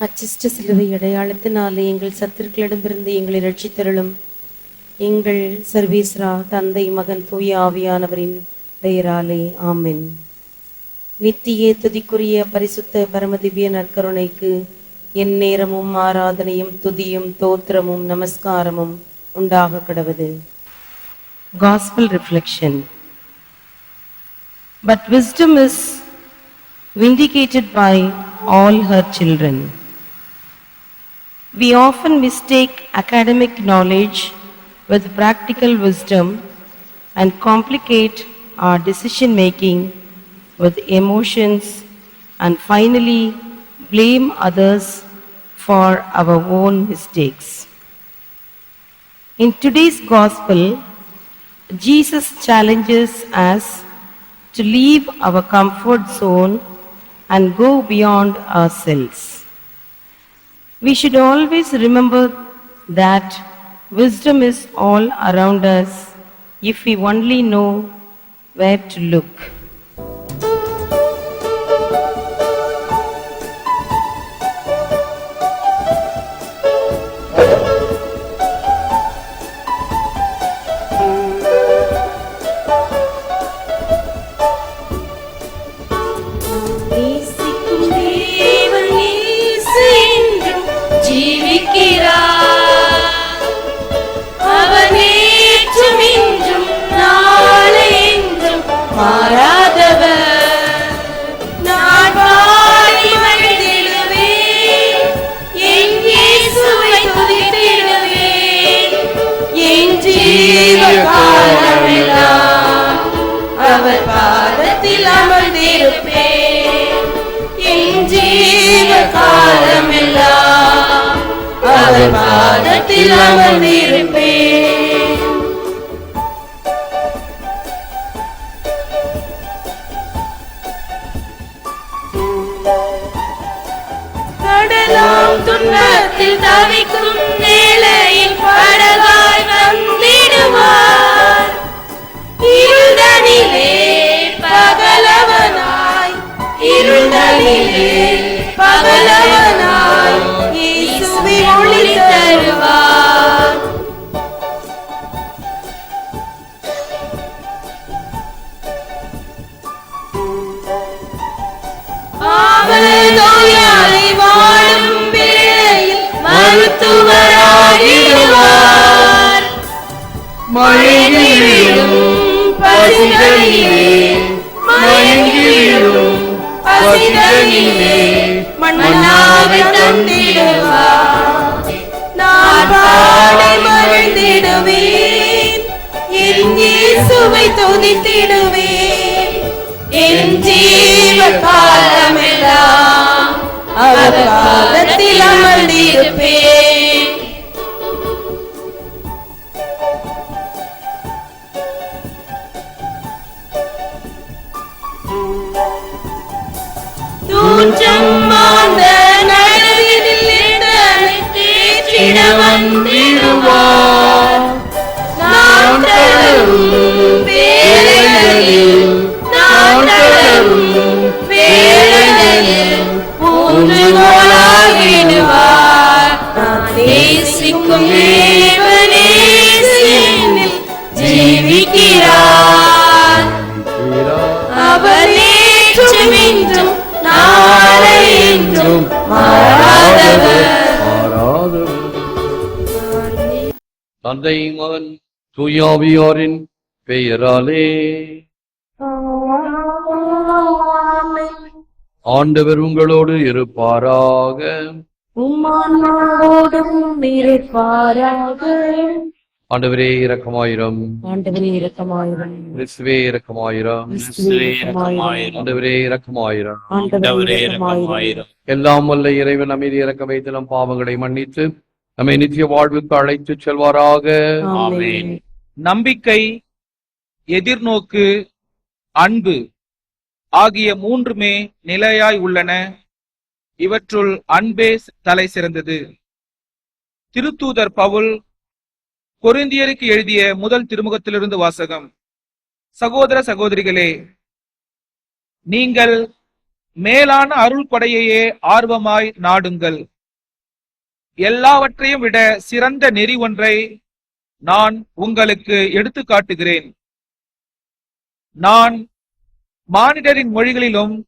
அச்சிஷ்ட சிலுவை அடையாளத்தினாலே எங்கள் சத்துருக்களிடமிருந்து எங்களை ரட்சித்தருளும் எங்கள் சர்வீஸ்ரா தந்தை மகன் தூய ஆவியானவரின் பெயராலே ஆமென். நித்திய துதிக்குரிய பரிசுத்த பரமதிவ்ய நற்கருணைக்கு என் நேரமும் ஆராதனையும் துதியும் தோத்திரமும் நமஸ்காரமும் உண்டாக கடவது gospel reflection but wisdom is vindicated by all her children. We often mistake academic knowledge with practical wisdom and complicate our decision making with emotions and finally blame others for our own mistakes. In today's gospel, Jesus challenges us to leave our comfort zone and go beyond ourselves. We should always remember that wisdom is all around us if we only know where to look. அவர் பாதத்தில் அமர்ந்திருப்பேன். என் ஜீவ காலமெல்லாம் அவர் பாதத்தில் அமர்ந்திருப்பேன். தவிக்கும் மயங்கிவிடும். பசிகளிலே மயங்கிவிடும். பசிகளிலே மன்னாவை தந்திடுவார் நான் பாடி மகிழ்ந்திடுவேன். என் இயேசுவை துதித்திடுவேன். தந்தை மகன் தூயாவியாரின் பெயராலே. ஆண்டவர் உங்களோடு இருப்பாராக. ஆண்டவரே இரக்கமாயிரம். ஆண்டவரே இரக்கமாயிரம். கிறிஸ்துவே இரக்கமாயிரம். கிறிஸ்துவே இரக்கமாயிரம். ஆண்டவரே இரக்கமாயிரம். ஆண்டவரே இரக்கமாயிரம். எல்லாம் வல்ல இறைவன் அமைதி இறக்க வைத்து நம் பாவங்களை மன்னித்து நம்மை நித்திய வாழ்வுக்கு அழைத்து செல்வாராக. ஆமென். நம்பிக்கை எதிர்நோக்கு அன்பு ஆகிய மூன்றுமே நிலையாய் உள்ளன. இவற்றுள் அன்பே தலை சிறந்தது. திருத்தூதர் பவுல் கொரிந்தியருக்கு எழுதிய முதல் திருமுகத்திலிருந்து வாசகம். சகோதர சகோதரிகளே நீங்கள் மேலான அருள் கொடையையே ஆர்வமாய் நாடுங்கள். எல்லாவற்றையும் விட சிறந்த நெறி ஒன்றை நான் உங்களுக்கு எடுத்து காட்டுகிறேன். நான் மானிடரின் மொழிகளிலும்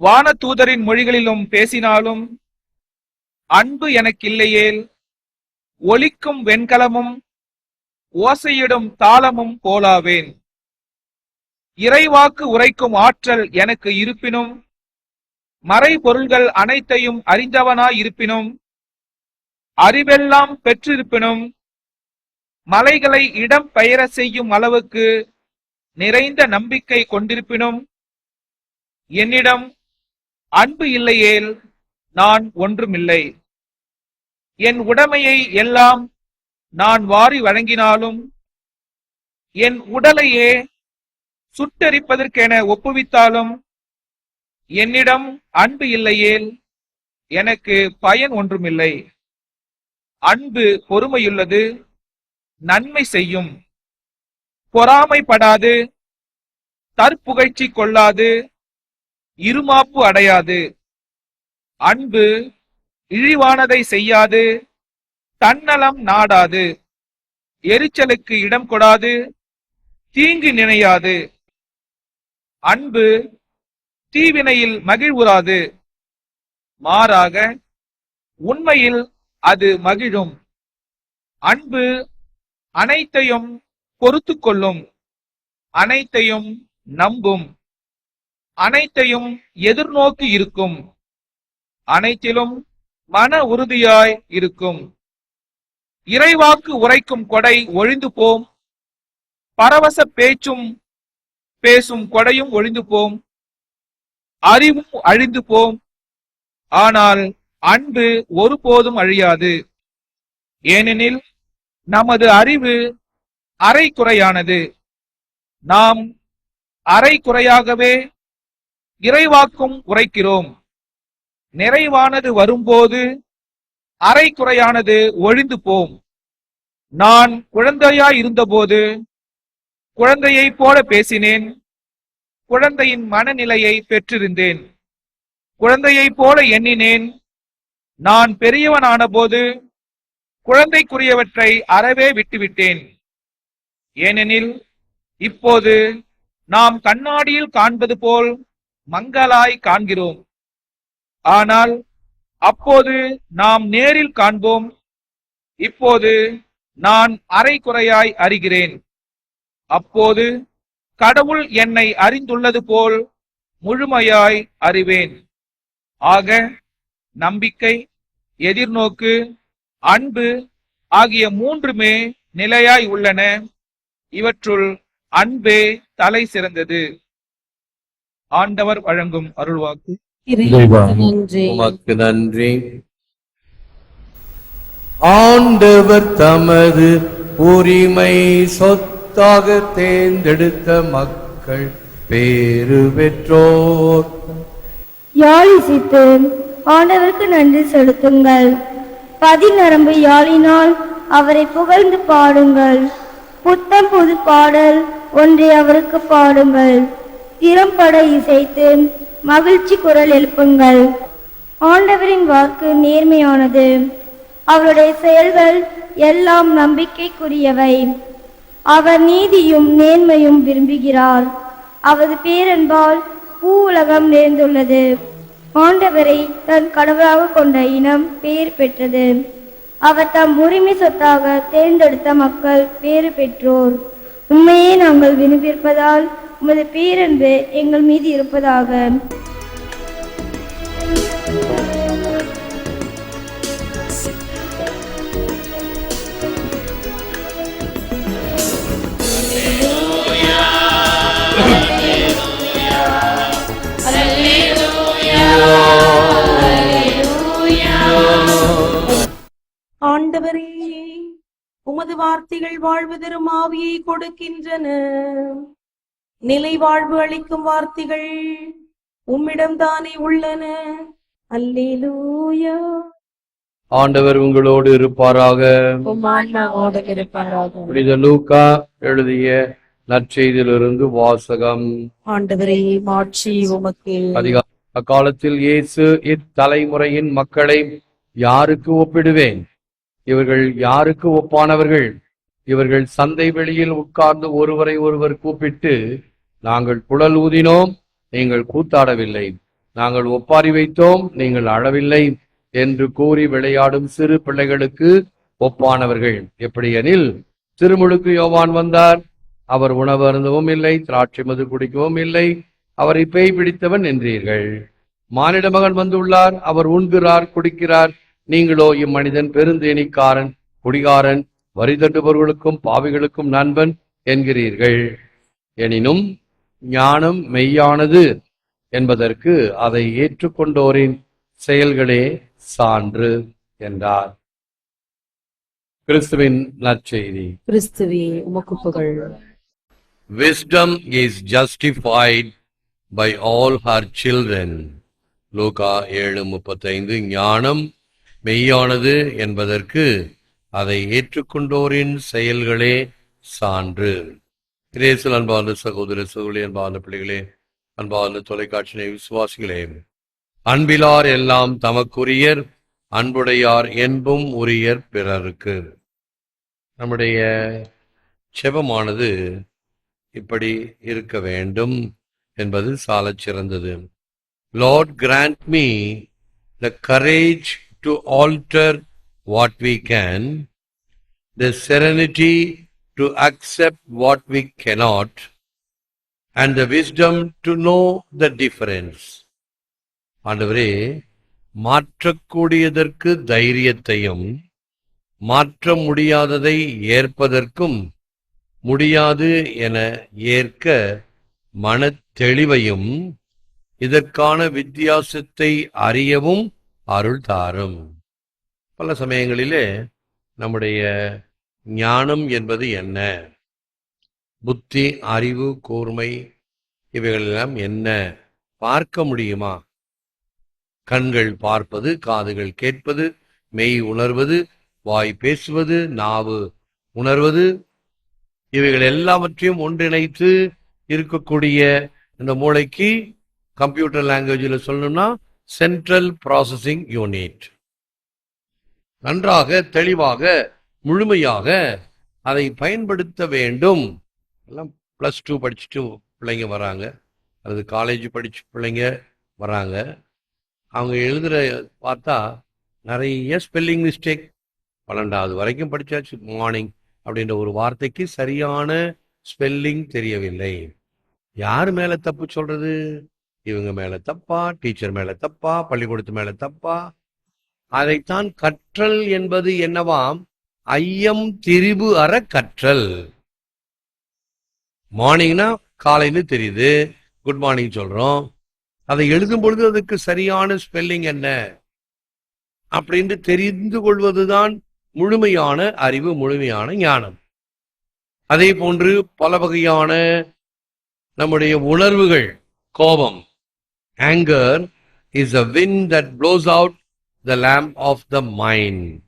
வானதூதரின் மொழிகளிலும் பேசினாலும் அன்பு எனக்கில்லையேல் ஒலிக்கும் வெண்கலமும் ஓசையிடும் தாளமும் போலாவேன். இறைவாக்கு உரைக்கும் ஆற்றல் எனக்கு இருப்பினும் மறைபொருள்கள் அனைத்தையும் அறிந்தவனாய் இருப்பினும் அறிவெல்லாம் பெற்றிருப்பினும் மலைகளை இடம் பெயர செய்யும் அளவுக்கு நிறைந்த நம்பிக்கை கொண்டிருப்பினும் என்னிடம் அன்பு இல்லையேல் நான் ஒன்றுமில்லை. என் உடமையை எல்லாம் நான் வாரி வழங்கினாலும் என் உடலையே சுட்டரிப்பதற்கென ஒப்புவித்தாலும் என்னிடம் அன்பு இல்லையேல் எனக்கு பயன் ஒன்றுமில்லை. அன்பு பொறுமையுள்ளது நன்மை செய்யும். பொறாமைப்படாது தற்புகழ்ச்சி கொள்ளாது இருமாப்பு அடையாது. அன்பு இழிவானதை செய்யாது தன்னலம் நாடாது. எரிச்சலுக்கு இடம் கொடாது தீங்கு நினையாது. அன்பு தீவினையில் மகிழ்வுறாது. மாறாக உண்மையில் அது மகிழும். அன்பு அனைத்தையும் பொறுத்து கொள்ளும் அனைத்தையும் நம்பும். அனைத்தையும் எதிர்நோக்கி இருக்கும். அனைத்திலும் மன உறுதியாய் இருக்கும். இறைவாக்கு உரைக்கும் கொடை ஒழிந்து போம். பரவச பேச்சும் பேசும் கொடையும் ஒழிந்து போம். அறிவும் அழிந்து போம். ஆனால் அன்பு ஒருபோதும் அழியாது. ஏனெனில் நமது அறிவு அரைக்குறையானது. நாம் அரைக்குறையாகவே இறைவாக்கும் உரைக்கிறோம். நிறைவானது வரும்போது அரைக்குறையானது ஒழிந்து போம். நான் குழந்தையாய் இருந்தபோது குழந்தையைப் போல பேசினேன். குழந்தையின் மனநிலையை பெற்றிருந்தேன். குழந்தையைப் போல எண்ணினேன். நான் பெரியவனான போது குழந்தைக்குரியவற்றை அறவே விட்டுவிட்டேன். ஏனெனில் இப்போது நாம் கண்ணாடியில் காண்பது போல் மங்கலாய் காண்கிறோம். ஆனால் அப்போது நாம் நேரில் காண்போம். இப்போது நான் அரைகுறையாய் அறிகிறேன். அப்போது கடவுள் என்னை அறிந்துள்ளது போல் முழுமையாய் அறிவேன். ஆக நம்பிக்கை எதிர்நோக்கு அன்பு ஆகிய மூன்றுமே நிலையாய் உள்ளன. இவற்றுள் அன்பே தலை சிறந்தது. ஆண்டவர் வழங்கும் அருள்வாக்கு. நன்றி. ஆண்டவர் தமது உரிமை சொத்தாக தேர்ந்தெடுத்த மக்கள் பேறு பெற்றோர். யாழிசைத்து ஆண்டவருக்கு நன்றி செலுத்துங்கள். பதிநரம்பு யாழினால் அவரை புகழ்ந்து பாடுங்கள். புத்தம் புது பாடல் ஒன்றை அவருக்கு பாடுங்கள். திறம்பட இசைத்து மகிழ்ச்சி குரல் எழுப்புங்கள். ஆண்டவரின் வாக்கு நேர்மையானது. அவருடைய செயல்கள் எல்லாம் நம்பிக்கைக்குரியவை. அவர் நீதியும் நேர்மையும் விரும்புகிறார். அவரது பேரன்பால் பூ உலகம் நேர்ந்துள்ளது ஆண்டவரை தன் கடவுளாக கொண்ட இனம் பேர் பெற்றது. அவர் தம் உரிமை சொத்தாக தேர்ந்தெடுத்த மக்கள் பேறு பெற்றோர். உண்மையே நாங்கள் விரும்பியிருப்பதால் உமது பேரன்பு எங்கள் மீது இருப்பதாக. உமது வார்த்தைகள் வாழ்வு தரும் ஆவியை கொடுக்கின்றன. நிலை வாழ்வு அளிக்கும் வார்த்தைகள் உம்மிடம் தானே உள்ளன. அல்லேலூயா. ஆண்டவர் உங்களோடு இருப்பாராக. புனித லூக்கா எழுதிய நற்செய்தியிலிருந்து வாசகம். அக்காலத்தில் இயேசு இத்தலைமுறையின் மக்களை யாருக்கு ஒப்பிடுவேன்? இவர்கள் யாருக்கு ஒப்பானவர்கள்? இவர்கள் சந்தை வெளியில் உட்கார்ந்து ஒருவரை ஒருவர் கூப்பிட்டு நாங்கள் குழல் ஊதினோம் நீங்கள் கூத்தாடவில்லை. நாங்கள் ஒப்பாரி வைத்தோம் நீங்கள் அழவில்லை என்று கூறி விளையாடும் சிறு பிள்ளைகளுக்கு ஒப்பானவர்கள். எப்படியெனில் திருமுழுக்கு யோவான் வந்தார். அவர் உணவு அருந்தவும் இல்லை திராட்சை மது குடிக்கவும் இல்லை. அவரை பேய் பிடித்தவன் என்றீர்கள் மானிட மகன் வந்துள்ளார். அவர் உண்கிறார் குடிக்கிறார். நீங்களோ இம்மனிதன் பெருந்தேனிக்காரன் குடிகாரன் வரி தட்டுபவர்களுக்கும் பாவிகளுக்கும் நண்பன் என்கிறீர்கள். எனினும் ஞானம் மெய்யானது என்பதற்கு அதை ஏற்றுக்கொண்டோரின் செயல்களே சான்று என்றார். கிறிஸ்துவின் நற்செய்தி. கிறிஸ்துவே உமக்கு புகழ் Wisdom is justified by all her children. லூகா ஏழு முப்பத்தைந்து ஞானம் மெய்யானது என்பதற்கு அதை ஏற்றுக்கொண்டோரின் செயல்களே சான்று. கிரேசல் அன்பார்ந்த சகோதர சகோதரி அன்பார்ந்த பிள்ளைகளே அன்பார்ந்த தொலைக்காட்சியை விசுவாசிகளே அன்பிலார் எல்லாம் தமக்குரியர் அன்புடையார் என்பும் உரியர் பிறருக்கு. நம்முடைய செபமானது இப்படி இருக்க வேண்டும் என்பது சாலச் சிறந்தது Lord grant me the courage to alter what we can the serenity to accept what we cannot and the wisdom to know the difference ஆண்டவரே மாற்றக்கூடியதற்கு தைரியத்தையும் மாற்ற முடியாததை ஏற்பதற்கும் முடியாது என ஏற்க மன தெளிவையும் இதற்கான வித்தியாசத்தை அறியவும் அருள் தாரும் பல சமயங்களிலே நம்முடைய ஞானம் என்பது என்ன? புத்தி அறிவு கூர்மை இவைகளெல்லாம் என்ன? பார்க்க முடியுமா? கண்கள் பார்ப்பது காதுகள் கேட்பது மெய் உணர்வது வாய் பேசுவது நாவு உணர்வது இவைகள் எல்லாவற்றையும் ஒன்றிணைத்து இருக்கக்கூடிய இந்த மூளைக்கு கம்ப்யூட்டர் லாங்குவேஜில் சொல்லணும்னா சென்ட்ரல் ப்ராசஸிங் யூனிட் நன்றாக தெளிவாக முழுமையாக அதை பயன்படுத்த வேண்டும். எல்லாம் ப்ளஸ் டூ படிச்சுட்டு பிள்ளைங்க வராங்க. அல்லது காலேஜ் படிச்சு பிள்ளைங்க வராங்க. அவங்க எழுதுகிற பார்த்தா நிறைய ஸ்பெல்லிங் மிஸ்டேக் பன்னெண்டாவது வரைக்கும் படித்தாச்சு மார்னிங் அப்படின்ற ஒரு வார்த்தைக்கு சரியான ஸ்பெல்லிங் தெரியவில்லை. யார் மேலே தப்பு சொல்கிறது இவங்க மேல தப்பா டீச்சர் மேல தப்பா பள்ளிக்கூடத்து மேல தப்பா. அதைத்தான் கற்றல் என்பது என்னவாம்? ஐயம் திரிபு அற கற்றல் மார்னிங்னா காலைன்னு தெரியுது. குட் மார்னிங் சொல்றோம். அதை எழுதும் பொழுது அதுக்கு சரியான ஸ்பெல்லிங் என்ன? அப்படின்னு தெரிந்து கொள்வதுதான் முழுமையான அறிவு முழுமையான ஞானம். அதே போன்று பல வகையான நம்முடைய உணர்வுகள் கோபம் anger is a wind that blows out the lamp of the mind.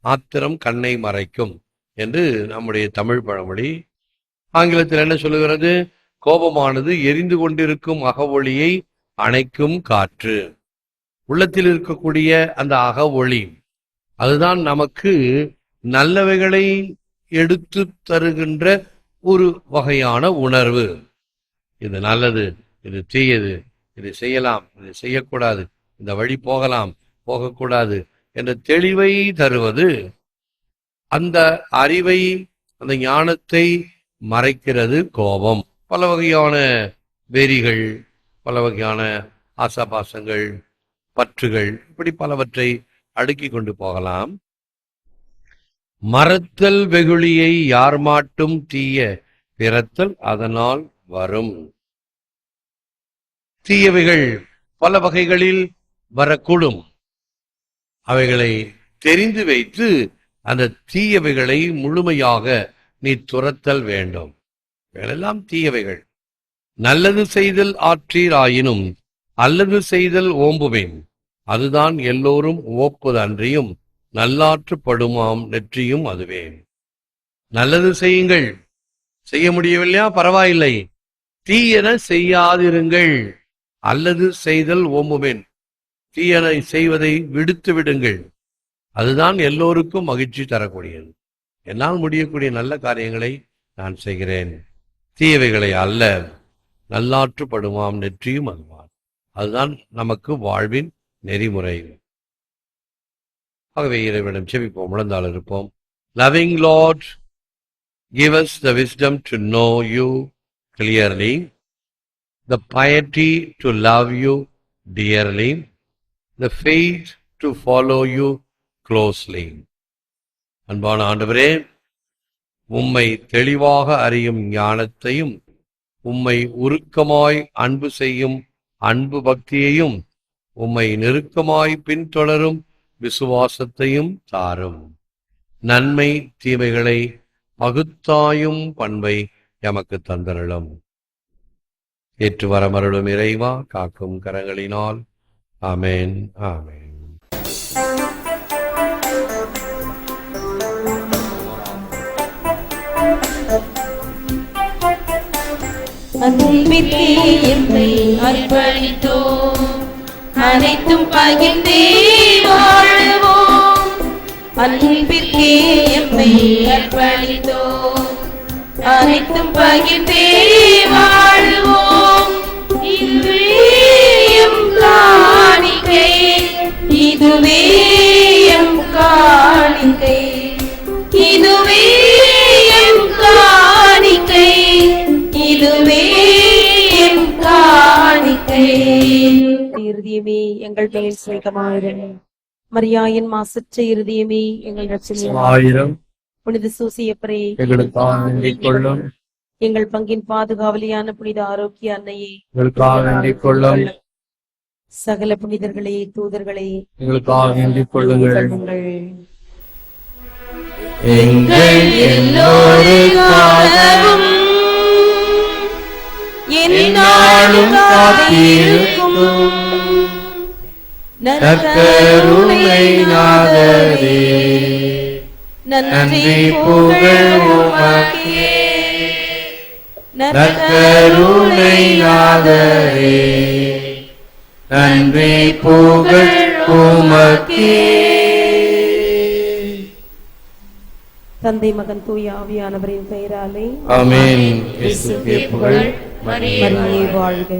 ஆத்திரம் கண்ணை மறைக்கும் என்று நம்முடைய தமிழ் பழமொழி. ஆங்கிலத்தில் என்ன சொல்லுகிறது? கோபமானது எரிந்து கொண்டிருக்கும் அகவொளியை அணைக்கும் காற்று. உள்ளத்தில் இருக்கக்கூடிய அந்த அகவொளி அதுதான் நமக்கு நல்லவைகளை எடுத்து தருகின்ற ஒரு வகையான உணர்வு. இது நல்லது இது தீயது இதை செய்யலாம் இதை செய்யக்கூடாது இந்த வழி போகலாம் போகக்கூடாது என்ற தெளிவை தருவது அந்த அறிவை அந்த ஞானத்தை மறைக்கிறது கோபம். பல வகையான வெறிகள் பல வகையான ஆசாபாசங்கள் பற்றுகள் இப்படி பலவற்றை அடுக்கி கொண்டு போகலாம். மறத்தல் வெகுளியை யார் மாட்டும் தீய பிறத்தல் அதனால் வரும். தீயவைகள் பல வகைகளில் வரக்கூடும். அவைகளை தெரிந்து வைத்து அந்த தீயவைகளை முழுமையாக நீ துரத்தல் வேண்டும். இவைகளெல்லாம் தீயவைகள். நல்லது செய்தல் ஆற்றீராயினும் அல்லது செய்தல் ஓம்புவேன். அதுதான் எல்லோரும் ஓப்பது அன்றியும் நல்லாற்றுப்படுமாம் நெற்றியும் அதுவே நல்லது செய்யுங்கள். செய்ய முடியவில்லையா? பரவாயில்லை. தீயன செய்யாதிருங்கள். அல்லது செய்தல் ஓம்புமேன். தீயனை செய்வதை விடுத்து விடுங்கள். அதுதான் எல்லோருக்கும் மகிழ்ச்சி தரக்கூடியது. என்னால் முடியக்கூடிய நல்ல காரியங்களை நான் செய்கிறேன். தீயவைகளை அல்ல நல்லாற்றுப்படுமாம் நெற்றியும் அதுவான் அதுதான் நமக்கு வாழ்வின் நெறிமுறை. ஆகவே இறைவனிடம் செபிப்போம் முழந்தால் இருப்போம். Loving Lord give us the wisdom to know you clearly the piety to love you dearly, the faith to follow you closely. அன்பான ஆண்டவரே உம்மை தெளிவாக அறியும் ஞானத்தையும் உம்மை உருக்கமாய் அன்பு செய்யும் அன்பு பக்தியையும் உம்மை நெருக்கமாய் பின்தொடரும் விசுவாசத்தையும் தாரும் நன்மை தீமைகளை பகுத்தாயும் பண்பை எமக்கு தந்தரலும் ஏற்று வரமருளும் இறைவா காக்கும் கரங்களினால். ஆமேன் ஆமேன். அன்பிற்கே அர்ப்பணித்தோம் அனைத்தும் பகிர்ந்தே வாழுவோம் அன்பிற்கே எம்மை அர்ப்பணித்தோம் அனைத்தும் பகிர்ந்தே வாழ்வோம் இதுவே எம் காணிக்கை. இதுவே எம் காணிக்கை. இதுவே எம் காணிக்கை. இதுவே எம் காணிக்கை. இருதயமே எங்கள் மேல் சிநேகமாயிரும் மரியாயின் மாசற்ற இருதயமே எங்கள் ரட்சணியம் ஆயிரம் புனித சூசியப்பரே. எங்களுக்காக கொள்ளும். எங்கள் பங்கின் பாதுகாவலியான புனித ஆரோக்கிய அன்னையே எங்களுக்காக வேண்டிக் கொள்ளும் சகல புனிதர்களே தூதர்களே எங்களுக்காக வேண்டிக் கொள்ளுங்கள் கொள்ளுங்கள் எங்கள் எல்லோருக்காகவும் எந்நாளும் காத்திருக்கும். நற்கருணை நாதரே நன்றி புகழ் உமக்கே நற்கருணை நாதரே நன்றி புகழ் உமக்கே. தந்தை மகன் தூய ஆவியானவரின் பெயராலே ஆமென். இயேசுவே புகழ் மரியே வாழ்க.